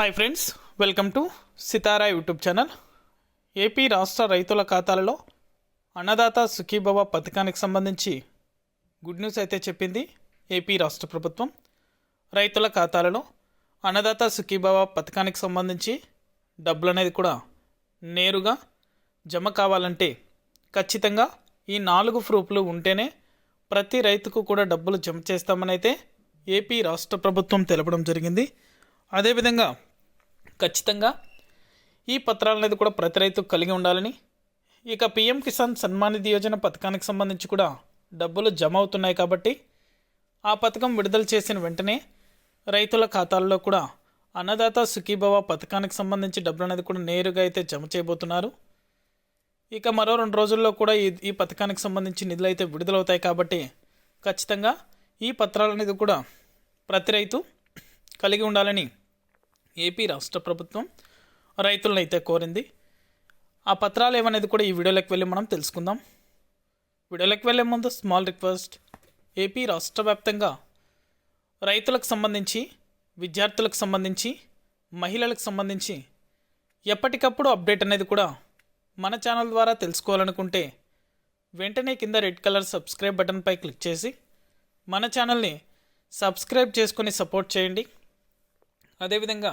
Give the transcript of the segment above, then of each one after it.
Hi friends welcome to Sitara YouTube channel AP రాష్ట్ర రైతుల ఖాతాలలో అన్నదాత సుఖీభవ పథకానికి సంబంధించి గుడ్ న్యూస్ అయితే చెప్పింది ఏపీ రాష్ట్ర ప్రభుత్వం. రైతుల ఖాతాలలో అన్నదాత సుఖీభవ పథకానికి సంబంధించి డబ్బులు అనేది కూడా నేరుగా జమ కావాలంటే ఖచ్చితంగా ఈ నాలుగు ప్రూఫ్లు ఉంటేనే ప్రతి రైతుకు కూడా డబ్బులు జమ చేస్తామని అయితే ఏపీ రాష్ట్ర ప్రభుత్వం తెలపడం జరిగింది. అదేవిధంగా ఖచ్చితంగా ఈ పత్రాలు అనేది కూడా ప్రతి రైతు కలిగి ఉండాలని. ఇక పిఎం కిసాన్ సన్మానిధి యోజన పథకానికి సంబంధించి కూడా డబ్బులు జమ అవుతున్నాయి కాబట్టి ఆ పథకం విడుదల చేసిన వెంటనే రైతుల ఖాతాల్లో కూడా అన్నదాత సుఖీభవ పథకానికి సంబంధించి డబ్బులు అనేది కూడా నేరుగా అయితే జమ చేయబోతున్నారు. ఇక మరో రెండు రోజుల్లో కూడా ఈ ఈ పథకానికి సంబంధించి నిధులు అయితే విడుదలవుతాయి కాబట్టి ఖచ్చితంగా ఈ పత్రాలనేది కూడా ప్రతి రైతు కలిగి ఉండాలని ఏపీ రాష్ట్ర ప్రభుత్వం రైతులను అయితే కోరింది. ఆ పత్రాలు ఏమనేది కూడా ఈ వీడియోలోకి వెళ్ళి మనం తెలుసుకుందాం. వీడియోలోకి వెళ్ళే ముందు స్మాల్ రిక్వెస్ట్. ఏపీ రాష్ట్ర వ్యాప్తంగా రైతులకు సంబంధించి విద్యార్థులకు సంబంధించి మహిళలకు సంబంధించి ఎప్పటికప్పుడు అప్డేట్ అనేది కూడా మన ఛానల్ ద్వారా తెలుసుకోవాలనుకుంటే వెంటనే కింద రెడ్ కలర్ సబ్స్క్రైబ్ బటన్పై క్లిక్ చేసి మన ఛానల్ని సబ్స్క్రైబ్ చేసుకొని సపోర్ట్ చేయండి. అదేవిధంగా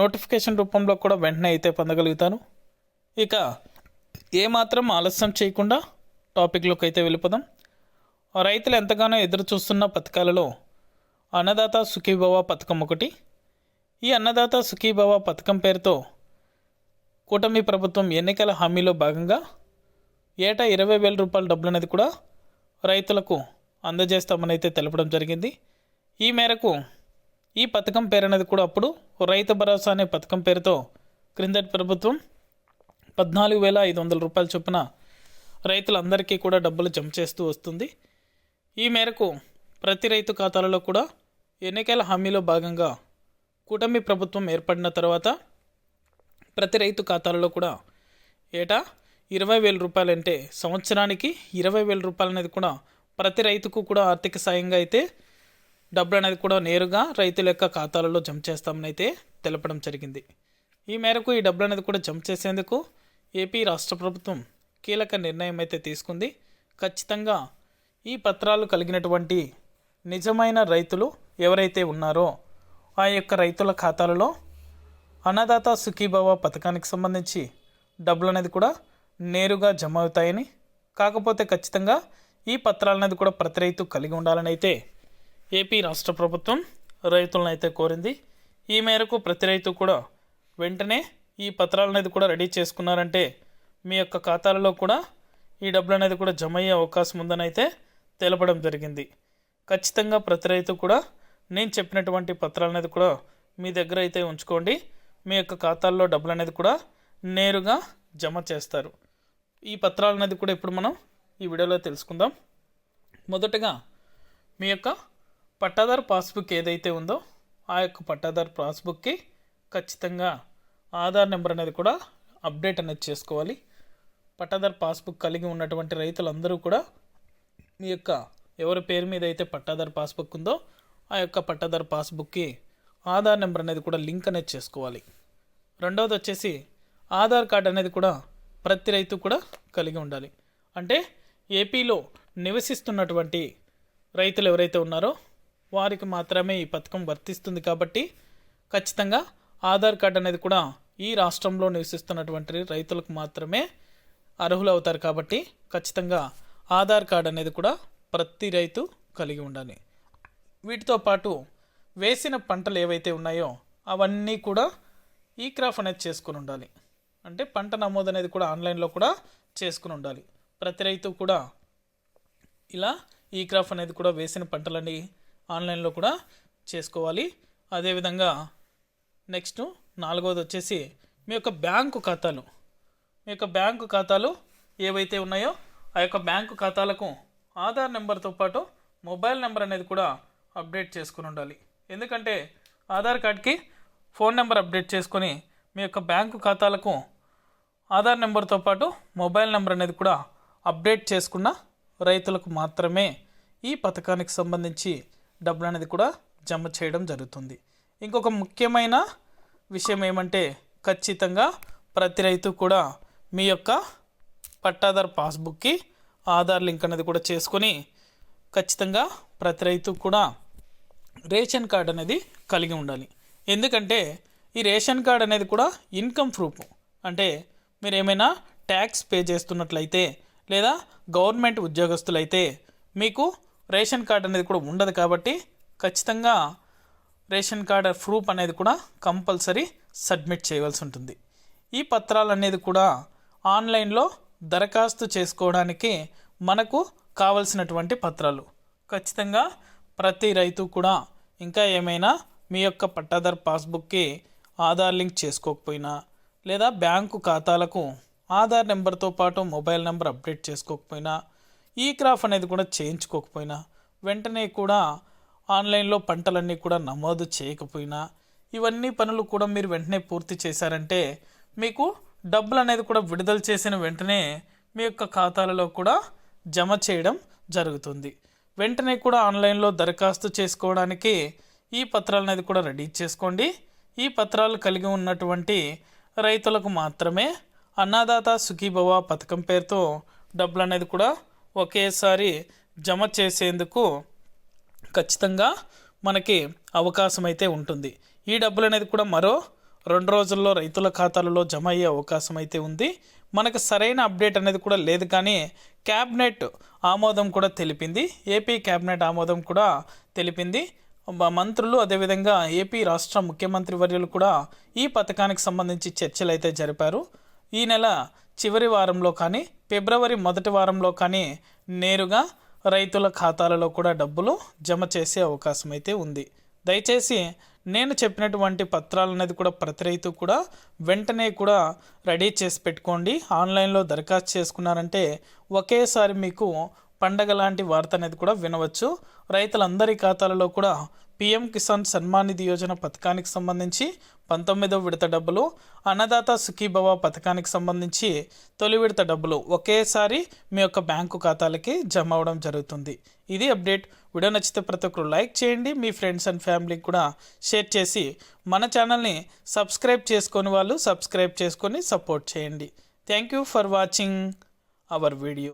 నోటిఫికేషన్ రూపంలో కూడా వెంటనే అయితే పొందగలుగుతాను. ఇక ఏమాత్రం ఆలస్యం చేయకుండా టాపిక్లోకి అయితే వెళ్ళిపోదాం. రైతులు ఎంతగానో ఎదురు చూస్తున్న పథకాలలో అన్నదాత సుఖీభవ పథకం ఒకటి. ఈ అన్నదాత సుఖీభవ పథకం పేరుతో కూటమి ప్రభుత్వం ఎన్నికల హామీలో భాగంగా ఏటా ఇరవై వేల రూపాయల డబ్బులు అనేది కూడా రైతులకు అందజేస్తామని అయితే తెలపడం జరిగింది. ఈ మేరకు ఈ పథకం పేరు అనేది కూడా అప్పుడు రైతు భరోసా అనే పథకం పేరుతో క్రిందటి ప్రభుత్వం పద్నాలుగు వేల ఐదు వందల రూపాయల చొప్పున రైతులందరికీ కూడా డబ్బులు జమ చేస్తూ వస్తుంది. ఈ మేరకు ప్రతి రైతు ఖాతాలలో కూడా ఎన్నికల హామీలో భాగంగా కూటమి ప్రభుత్వం ఏర్పడిన తర్వాత ప్రతి రైతు ఖాతాలలో కూడా ఏటా ఇరవై వేల రూపాయలు అంటే సంవత్సరానికి ఇరవై వేల రూపాయలు అనేది కూడా ప్రతి రైతుకు కూడా ఆర్థిక సాయంగా అయితే డబ్బులు అనేది కూడా నేరుగా రైతుల యొక్క ఖాతాలలో జమ చేస్తామని అయితే తెలపడం జరిగింది. ఈ మేరకు ఈ డబ్బులు అనేది కూడా జమ చేసేందుకు ఏపీ రాష్ట్ర ప్రభుత్వం కీలక నిర్ణయం అయితే తీసుకుంది. ఖచ్చితంగా ఈ పత్రాలు కలిగినటువంటి నిజమైన రైతులు ఎవరైతే ఉన్నారో ఆ యొక్క రైతుల ఖాతాలలో అన్నదాత సుఖీభవ పథకానికి సంబంధించి డబ్బులు అనేది కూడా నేరుగా జమ అవుతాయని కాకపోతే ఖచ్చితంగా ఈ పత్రాలనేది కూడా ప్రతి రైతు కలిగి ఉండాలని అయితే ఏపీ రాష్ట్ర ప్రభుత్వం రైతులను అయితే కోరింది. ఈ మేరకు ప్రతి రైతు కూడా వెంటనే ఈ పత్రాలు అనేది కూడా రెడీ చేసుకున్నారంటే మీ యొక్క ఖాతాలలో కూడా ఈ డబ్బులు అనేది కూడా జమ అయ్యే అవకాశం ఉందని అయితే తెలపడం జరిగింది. ఖచ్చితంగా ప్రతి రైతు కూడా నేను చెప్పినటువంటి పత్రాలు అనేది కూడా మీ దగ్గర అయితే ఉంచుకోండి. మీ యొక్క ఖాతాల్లో డబ్బులు అనేది కూడా నేరుగా జమ చేస్తారు. ఈ పత్రాలు అనేది కూడా ఇప్పుడు మనం ఈ వీడియోలో తెలుసుకుందాం. మొదటగా మీ యొక్క పట్టాదారు పాస్బుక్ ఏదైతే ఉందో ఆ యొక్క పట్టాదారు పాస్బుక్కి ఖచ్చితంగా ఆధార్ నెంబర్ అనేది కూడా అప్డేట్ అనేది చేసుకోవాలి. పట్టాదారు పాస్బుక్ కలిగి ఉన్నటువంటి రైతులందరూ కూడా మీ యొక్క ఎవరి పేరు మీద అయితే పట్టాదారు పాస్బుక్ ఉందో ఆ యొక్క పట్టాదారు పాస్బుక్కి ఆధార్ నెంబర్ అనేది కూడా లింక్ అనేది చేసుకోవాలి. రెండవది వచ్చేసి ఆధార్ కార్డ్ అనేది కూడా ప్రతి రైతు కూడా కలిగి ఉండాలి. అంటే ఏపీలో నివసిస్తున్నటువంటి రైతులు ఎవరైతే ఉన్నారో వారికి మాత్రమే ఈ పథకం వర్తిస్తుంది కాబట్టి ఖచ్చితంగా ఆధార్ కార్డ్ అనేది కూడా ఈ రాష్ట్రంలో నివసిస్తున్నటువంటి రైతులకు మాత్రమే అర్హులు అవుతారు కాబట్టి ఖచ్చితంగా ఆధార్ కార్డ్ అనేది కూడా ప్రతి రైతు కలిగి ఉండాలి. వీటితో పాటు వేసిన పంటలు ఏవైతే ఉన్నాయో అవన్నీ కూడా ఈ క్రాఫ్ అనేది చేసుకుని ఉండాలి. అంటే పంట నమోదు అనేది కూడా ఆన్లైన్లో కూడా చేసుకుని ఉండాలి. ప్రతి రైతు కూడా ఇలా ఈ క్రాఫ్ అనేది కూడా వేసిన పంటలని ఆన్లైన్లో కూడా చేసుకోవాలి. అదేవిధంగా నెక్స్ట్ నాలుగవది వచ్చేసి మీ యొక్క బ్యాంకు ఖాతాలు. మీ యొక్క బ్యాంకు ఖాతాలు ఏవైతే ఉన్నాయో ఆ యొక్క బ్యాంకు ఖాతాలకు ఆధార్ నెంబర్తో పాటు మొబైల్ నెంబర్ అనేది కూడా అప్డేట్ చేసుకుని ఉండాలి. ఎందుకంటే ఆధార్ కార్డ్కి ఫోన్ నెంబర్ అప్డేట్ చేసుకొని మీ యొక్క బ్యాంకు ఖాతాలకు ఆధార్ నెంబర్తో పాటు మొబైల్ నెంబర్ అనేది కూడా అప్డేట్ చేసుకున్న రైతులకు మాత్రమే ఈ పథకానికి సంబంధించి డబ్బులు అనేది కూడా జమ చేయడం జరుగుతుంది. ఇంకొక ముఖ్యమైన విషయం ఏమంటే ఖచ్చితంగా ప్రతి రైతు కూడా మీ యొక్క పట్టాదార్ పాస్బుక్కి ఆధార్ లింక్ అనేది కూడా చేసుకొని ఖచ్చితంగా ప్రతి రైతు కూడా రేషన్ కార్డ్ అనేది కలిగి ఉండాలి. ఎందుకంటే ఈ రేషన్ కార్డ్ అనేది కూడా ఇన్కమ్ ప్రూఫ్. అంటే మీరు ఏమైనా ట్యాక్స్ పే చేస్తున్నట్లయితే లేదా గవర్నమెంట్ ఉద్యోగస్తులైతే మీకు రేషన్ కార్డ్ అనేది కూడా ఉండదు కాబట్టి ఖచ్చితంగా రేషన్ కార్డ్ ప్రూఫ్ అనేది కూడా కంపల్సరీ సబ్మిట్ చేయవలసి ఉంటుంది. ఈ పత్రాలు అనేది కూడా ఆన్లైన్లో దరఖాస్తు చేసుకోవడానికి మనకు కావలసినటువంటి పత్రాలు. ఖచ్చితంగా ప్రతి రైతు కూడా ఇంకా ఏమైనా మీ యొక్క పట్టాదార్ పాస్బుక్కి ఆధార్ లింక్ చేసుకోకపోయినా లేదా బ్యాంకు ఖాతాలకు ఆధార్ నెంబర్తో పాటు మొబైల్ నెంబర్ అప్డేట్ చేసుకోకపోయినా ఈ క్రాఫ్ అనేది కూడా చేయించుకోకపోయినా వెంటనే కూడా ఆన్లైన్లో పంటలన్నీ కూడా నమోదు చేయకపోయినా ఇవన్నీ పనులు కూడా మీరు వెంటనే పూర్తి చేశారంటే మీకు డబ్బులు అనేది కూడా విడుదల చేసిన వెంటనే మీ యొక్క ఖాతాలలో కూడా జమ చేయడం జరుగుతుంది. వెంటనే కూడా ఆన్లైన్లో దరఖాస్తు చేసుకోవడానికి ఈ పత్రాలు అనేది కూడా రెడీ చేసుకోండి. ఈ పత్రాలు కలిగి ఉన్నటువంటి రైతులకు మాత్రమే అన్నదాత సుఖీభవ పథకం పేరుతో డబ్బులు అనేది కూడా ఒకేసారి జమ చేసేందుకు ఖచ్చితంగా మనకి అవకాశం అయితే ఉంటుంది. ఈ డబ్బులు అనేది కూడా మరో రెండు రోజుల్లో రైతుల ఖాతాలలో జమ అయ్యే అవకాశం అయితే ఉంది. మనకు సరైన అప్డేట్ అనేది కూడా లేదు కానీ క్యాబినెట్ ఆమోదం కూడా తెలిపింది. ఏపీ క్యాబినెట్ ఆమోదం కూడా తెలిపింది. మంత్రులు అదేవిధంగా ఏపీ రాష్ట్ర ముఖ్యమంత్రి వర్యులు కూడా ఈ పథకానికి సంబంధించి చర్చలు అయితే జరిపారు. ఈ నెల చివరి వారంలో కానీ ఫిబ్రవరి మొదటి వారంలో కానీ నేరుగా రైతుల ఖాతాలలో కూడా డబ్బులు జమ చేసే అవకాశం అయితే ఉంది. దయచేసి నేను చెప్పినటువంటి పత్రాలు అనేది కూడా ప్రతి రైతు కూడా వెంటనే కూడా రెడీ చేసి పెట్టుకోండి. ఆన్లైన్లో దరఖాస్తు చేసుకున్నారంటే ఒకేసారి మీకు పండగ లాంటి వార్త అనేది కూడా వినవచ్చు. రైతులందరి ఖాతాలలో కూడా పిఎం కిసాన్ సన్మాన్ నిధి యోజన పథకానికి సంబంధించి పంతొమ్మిదవ విడత డబ్బులు అన్నదాత సుఖీభవ పథకానికి సంబంధించి తొలి విడత డబ్బులు ఒకేసారి మీ యొక్క బ్యాంకు ఖాతాలకి జమ అవడం జరుగుతుంది. ఇది అప్డేట్. వీడియో నచ్చితే ప్రతి ఒక్కరు లైక్ చేయండి. మీ ఫ్రెండ్స్ అండ్ ఫ్యామిలీకి కూడా షేర్ చేసి మన ఛానల్ని సబ్స్క్రైబ్ చేసుకొని వాళ్ళు సబ్స్క్రైబ్ చేసుకొని సపోర్ట్ చేయండి. Thank you for watching our video.